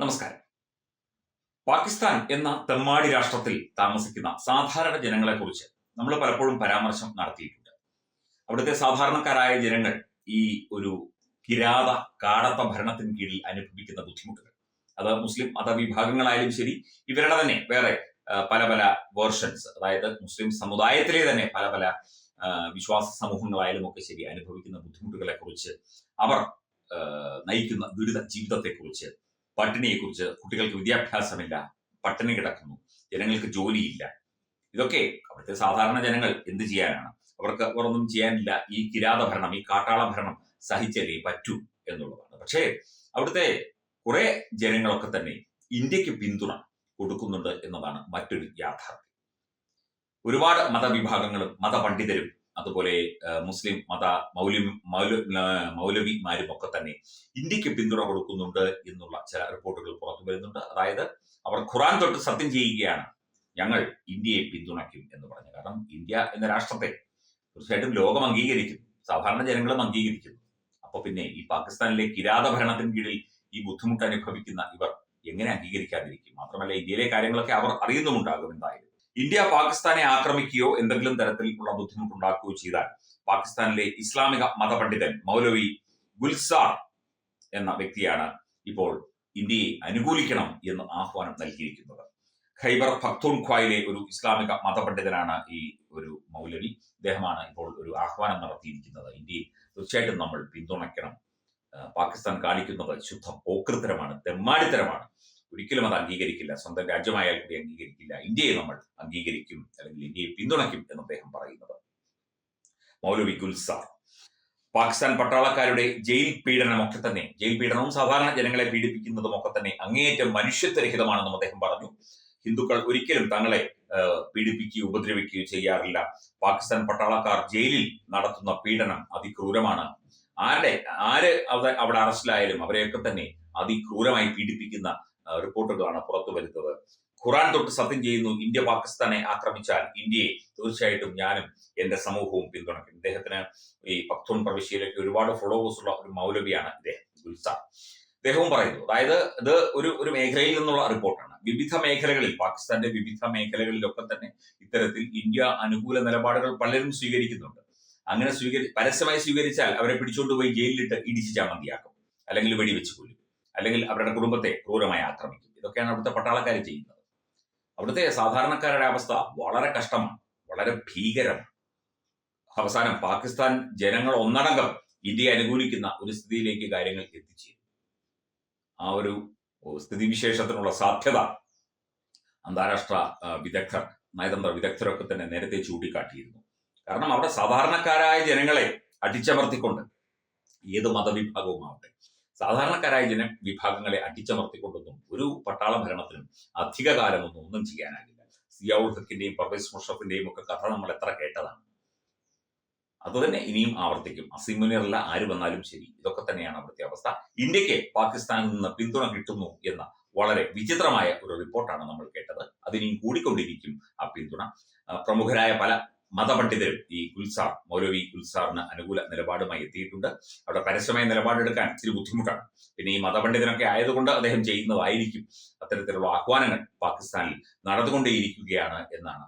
നമസ്കാരം. പാകിസ്ഥാൻ എന്ന തെമ്മാടി രാഷ്ട്രത്തിൽ താമസിക്കുന്ന സാധാരണ ജനങ്ങളെക്കുറിച്ച് നമ്മൾ പലപ്പോഴും പരാമർശം നടത്തിയിട്ടുണ്ട്. അവിടുത്തെ സാധാരണക്കാരായ ജനങ്ങൾ ഈ ഒരു കിരാത കാടത്ത ഭരണത്തിന് കീഴിൽ അനുഭവിക്കുന്ന ബുദ്ധിമുട്ടുകൾ. അത് മുസ്ലിം മതവിഭാഗങ്ങളായാലും ശരി ഇവരുടെ തന്നെ വേറെ പല പല വേർഷൻസ് അതായത് മുസ്ലിം സമുദായത്തിലെ തന്നെ പല പല വിശ്വാസ സമൂഹങ്ങളായാലും ഒക്കെ ശരി അനുഭവിക്കുന്ന ബുദ്ധിമുട്ടുകളെ കുറിച്ച് അവർ നയിക്കുന്ന ദുരിത ജീവിതത്തെക്കുറിച്ച് പട്ടിണിയെക്കുറിച്ച് കുട്ടികൾക്ക് വിദ്യാഭ്യാസമില്ല പട്ടിണി കിടക്കുന്നു ജനങ്ങൾക്ക് ജോലിയില്ല. ഇതൊക്കെ അവിടുത്തെ സാധാരണ ജനങ്ങൾ എന്ത് ചെയ്യാനാണ്? അവർക്ക് അവരൊന്നും ചെയ്യാനില്ല. ഈ കിരാത ഭരണം ഈ കാട്ടാള ഭരണം സഹിച്ചല്ലേ പറ്റൂ എന്നുള്ളതാണ്. പക്ഷേ അവിടുത്തെ കുറെ ജനങ്ങളൊക്കെ തന്നെ ഇന്ത്യയ്ക്ക് പിന്തുണ കൊടുക്കുന്നുണ്ട് എന്നതാണ് മറ്റൊരു യാഥാർത്ഥ്യം. ഒരുപാട് മതവിഭാഗങ്ങളും മതപണ്ഡിതരും അതുപോലെ മുസ്ലിം മത മൗലി മൗല മൗലവിമാരും ഒക്കെ തന്നെ ഇന്ത്യയ്ക്ക് പിന്തുണ കൊടുക്കുന്നുണ്ട് എന്നുള്ള ചില റിപ്പോർട്ടുകൾ പുറത്തു വരുന്നുണ്ട്. അതായത് അവർ ഖുറാൻ തൊട്ട് സത്യം ചെയ്യുകയാണ്. ഞങ്ങൾ ഇന്ത്യയെ പിന്തുണയ്ക്കും എന്ന് പറഞ്ഞു. കാരണം ഇന്ത്യ എന്ന രാഷ്ട്രത്തെ തീർച്ചയായിട്ടും ലോകം അംഗീകരിക്കും സാധാരണ ജനങ്ങളും അംഗീകരിക്കുന്നു. അപ്പൊ പിന്നെ ഈ പാകിസ്ഥാനിലെ കിരാത ഭരണത്തിന് കീഴിൽ ഈ ബുദ്ധിമുട്ട് അനുഭവിക്കുന്ന ഇവർ എങ്ങനെ അംഗീകരിക്കാതിരിക്കും? മാത്രമല്ല ഇന്ത്യയിലെ കാര്യങ്ങളൊക്കെ അവർ അറിയുന്നുമുണ്ടാകും എന്തായാലും. ഇന്ത്യ പാകിസ്ഥാനെ ആക്രമിക്കുകയോ എന്തെങ്കിലും തരത്തിലുള്ള ബുദ്ധിമുട്ടുണ്ടാക്കുകയോ ചെയ്താൽ പാകിസ്ഥാനിലെ ഇസ്ലാമിക മതപണ്ഡിതൻ മൗലവി ഗുൽസാർ എന്ന വ്യക്തിയാണ് ഇപ്പോൾ ഇന്ത്യയെ അനുകൂലിക്കണം എന്ന് ആഹ്വാനം നൽകിയിരിക്കുന്നത്. ഖൈബർ പഖ്തൂൺഖ്വായിലെ ഒരു ഇസ്ലാമിക മതപണ്ഡിതനാണ് ഈ ഒരു മൗലവി. ഇദ്ദേഹമാണ് ഇപ്പോൾ ഒരു ആഹ്വാനം നടത്തിയിരിക്കുന്നത്. ഇന്ത്യയെ തീർച്ചയായിട്ടും നമ്മൾ പിന്തുണയ്ക്കണം. പാകിസ്ഥാൻ കാണിക്കുന്നത് ശുദ്ധ പോക്കൃത്തരമാണ് തെമ്മാടിത്തരമാണ്. ഒരിക്കലും അത് അംഗീകരിക്കില്ല. സ്വന്തം രാജ്യമായാൽ കൂടി അംഗീകരിക്കില്ല. ഇന്ത്യയെ നമ്മൾ അംഗീകരിക്കും അല്ലെങ്കിൽ ഇന്ത്യയെ പിന്തുണയ്ക്കും എന്ന് അദ്ദേഹം പറയുന്നത്. മൗലവി ഗുൽസാർ പാകിസ്ഥാൻ പട്ടാളക്കാരുടെ ജയിൽ പീഡനമൊക്കെ തന്നെ ജയിൽ പീഡനവും സാധാരണ ജനങ്ങളെ പീഡിപ്പിക്കുന്നതും ഒക്കെ തന്നെ അങ്ങേയറ്റം മനുഷ്യത്വരഹിതമാണെന്നും അദ്ദേഹം പറഞ്ഞു. ഹിന്ദുക്കൾ ഒരിക്കലും തങ്ങളെ പീഡിപ്പിക്കുകയോ ഉപദ്രവിക്കുകയോ ചെയ്യാറില്ല. പാകിസ്ഥാൻ പട്ടാളക്കാർ ജയിലിൽ നടത്തുന്ന പീഡനം അതിക്രൂരമാണ്. ആരുടെ ആര് അവിടെ അവിടെ അറസ്റ്റിലായാലും അവരെയൊക്കെ തന്നെ അതിക്രൂരമായി പീഡിപ്പിക്കുന്ന റിപ്പോർട്ടുകളാണ് പുറത്തു വരുന്നത്. ഖുറാൻ തൊട്ട് സത്യം ചെയ്യുന്നു ഇന്ത്യ പാകിസ്ഥാനെ ആക്രമിച്ചാൽ ഇന്ത്യയെ തീർച്ചയായിട്ടും ഞാനും എന്റെ സമൂഹവും പിന്തുണയ്ക്കും. ഇദ്ദേഹത്തിന് ഈ പക്തൂൺ പ്രവിശ്യയിലേക്ക് ഒരുപാട് ഫോളോവേഴ്സ് ഉള്ള ഒരു മൗലവിയാണ് ഇദ്ദേഹം ഗുൽസാർ അദ്ദേഹവും പറയുന്നു അതായത് ഇത് ഒരു ഒരു മേഖലയിൽ നിന്നുള്ള റിപ്പോർട്ടാണ്. വിവിധ മേഖലകളിൽ പാകിസ്ഥാന്റെ വിവിധ മേഖലകളിലൊക്കെ തന്നെ ഇത്തരത്തിൽ ഇന്ത്യ അനുകൂല നിലപാടുകൾ പലരും സ്വീകരിക്കുന്നുണ്ട്. അങ്ങനെ സ്വീകരി പരസ്യമായി സ്വീകരിച്ചാൽ അവരെ പിടിച്ചുകൊണ്ട് പോയി ജയിലിലിട്ട് ഇടിച്ച് ചാമന്തിയാക്കും. അല്ലെങ്കിൽ വെടിവെച്ച് കൊല്ലും. അല്ലെങ്കിൽ അവരുടെ കുടുംബത്തെ ക്രൂരമായി ആക്രമിക്കും. ഇതൊക്കെയാണ് അവിടുത്തെ പട്ടാളക്കാർ ചെയ്യുന്നത്. അവിടുത്തെ സാധാരണക്കാരുടെ അവസ്ഥ വളരെ കഷ്ടമാണ്. വളരെ ഭീകരം അവസാനം പാകിസ്ഥാൻ ജനങ്ങൾ ഒന്നടങ്കം ഇന്ത്യയെ അനുകൂലിക്കുന്ന ഒരു സ്ഥിതിയിലേക്ക് കാര്യങ്ങൾ എത്തിച്ചേരും ആ ഒരു സ്ഥിതിവിശേഷത്തിനുള്ള സാധ്യത അന്താരാഷ്ട്ര വിദഗ്ധർ നയതന്ത്ര വിദഗ്ധരൊക്കെ തന്നെ നേരത്തെ ചൂണ്ടിക്കാട്ടിയിരുന്നു. കാരണം അവിടെ സാധാരണക്കാരായ ജനങ്ങളെ അടിച്ചമർത്തിക്കൊണ്ട് ഏത് മതവിഭാഗവുമാവട്ടെ സാധാരണക്കാരായ ജന വിഭാഗങ്ങളെ അടിച്ചമർത്തിക്കൊണ്ടൊന്നും ഒരു പട്ടാള ഭരണത്തിനും അധികകാലമൊന്നും ഒന്നും ചെയ്യാനാകില്ല. സിയാവുൾ ഹക്കിന്റെയും പർവേസ് മുഷഫിന്റെയും ഒക്കെ കഥ നമ്മൾ എത്ര കേട്ടതാണ്. അതുതന്നെ ഇനിയും ആവർത്തിക്കും. അസിമുനിയറല്ല ആര് വന്നാലും ശരി. ഇതൊക്കെ തന്നെയാണ് അവിടുത്തെ അവസ്ഥ. ഇന്ത്യയ്ക്ക് പാകിസ്ഥാനിൽ നിന്ന് പിന്തുണ കിട്ടുന്നു എന്ന വളരെ വിചിത്രമായ ഒരു റിപ്പോർട്ടാണ് നമ്മൾ കേട്ടത്. അതിനിയും കൂടിക്കൊണ്ടിരിക്കും ആ പിന്തുണ. പ്രമുഖരായ പല മതപണ്ഡിതരും ഈ ഗുൽസാർ മൗലവി ഗുൽസാറിന് അനുകൂല നിലപാടുമായി എത്തിയിട്ടുണ്ട്. അവിടെ പരസ്യമായ നിലപാടെടുക്കാൻ ഇച്ചിരി ബുദ്ധിമുട്ടാണ്. പിന്നെ ഈ മതപണ്ഡിതനൊക്കെ ആയതുകൊണ്ട് അദ്ദേഹം ചെയ്യുന്നതായിരിക്കും അത്തരത്തിലുള്ള ആഹ്വാനങ്ങൾ പാകിസ്ഥാനിൽ നടന്നുകൊണ്ടേയിരിക്കുകയാണ് എന്നാണ്